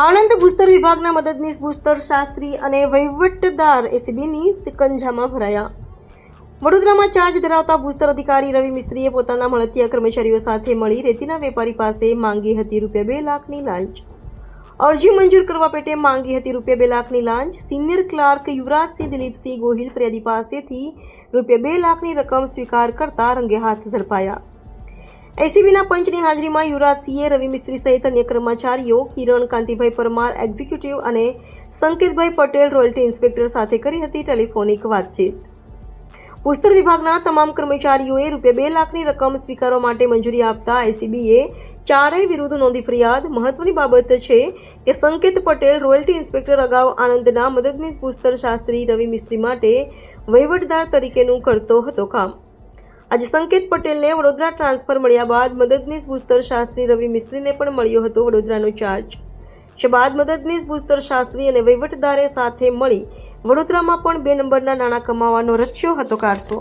આણંદ ભૂસ્તર વિભાગના મદદનીશ ભૂસ્તર શાસ્ત્રી અને વહીવટદાર એસીબીની સિકંજામાં ભરાયા. વડોદરામાં ચાર્જ ધરાવતા ભૂસ્તર અધિકારી રવિ મિસ્ત્રીએ પોતાના મળતિયા કર્મચારીઓ સાથે મળી રેતીના વેપારી પાસે માંગી હતી રૂપિયા બે લાખની લાંચ. અરજી મંજૂર કરવા પેટે માંગી હતી રૂપિયા બે લાખની લાંચ. સિનિયર ક્લાર્ક યુવરાજસિંહ દિલીપસિંહ ગોહિલ પ્રેદી પાસેથી રૂપિયા બે લાખની રકમ સ્વીકાર કરતા રંગે હાથ ઝડપાયા. એસીબીના પંચની હાજરીમાં યુવરાજસિંહે રવિ મિસ્ત્રી સહિત અન્ય કર્મચારીઓ, કિરણ, કાંતિભાઈ પરમાર, એક્ઝિક્યુટિવ અને સંકેતભાઈ પટેલ, રોયલ્ટી ઇન્સ્પેક્ટર સાથે કરી હતી ટેલિફોનિક વાતચીત. ભૂસ્તર વિભાગના તમામ કર્મચારીઓએ રૂપિયા બે લાખની રકમ સ્વીકારવા માટે મંજૂરી આપતા એસીબીએ ચારેય વિરુદ્ધ નોંધી ફરિયાદ. મહત્વની બાબત છે કે સંકેત પટેલ, રોયલ્ટી ઇન્સ્પેક્ટર અગાઉ આણંદના મદદનીશ ભૂસ્તર શાસ્ત્રી રવિ મિસ્ત્રી માટે વહીવટદાર તરીકેનું કરતો હતો કામ. આજે સંકેત પટેલને વડોદરા ટ્રાન્સફર મળ્યા બાદ મદદનીશ ભૂસ્તર શાસ્ત્રી રવિ મિસ્ત્રીને પણ મળ્યો હતો વડોદરાનો ચાર્જ જે બાદ મદદનીશ ભૂસ્તર શાસ્ત્રી અને વહીવટદારે સાથે મળી વડોદરામાં પણ બે નંબરના નાણાં કમાવાનો રચ્યો હતો કારસો.